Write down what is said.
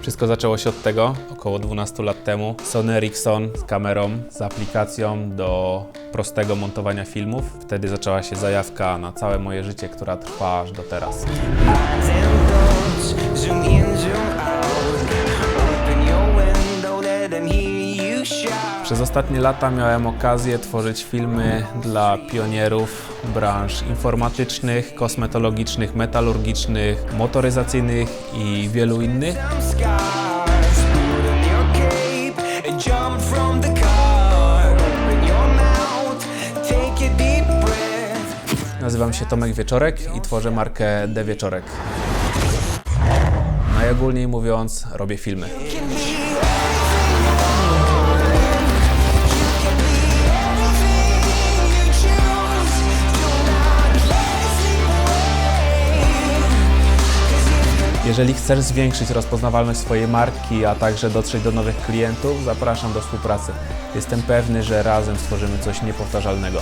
Wszystko zaczęło się od tego, około 12 lat temu. Sony Ericsson z kamerą, z aplikacją do prostego montowania filmów. Wtedy zaczęła się zajawka na całe moje życie, która trwa aż do teraz. Przez ostatnie lata miałem okazję tworzyć filmy dla pionierów branż informatycznych, kosmetologicznych, metalurgicznych, motoryzacyjnych i wielu innych. Nazywam się Tomek Wieczorek i tworzę markę The Wieczorek. Najogólniej mówiąc, robię filmy. Jeżeli chcesz zwiększyć rozpoznawalność swojej marki, a także dotrzeć do nowych klientów, zapraszam do współpracy. Jestem pewny, że razem stworzymy coś niepowtarzalnego.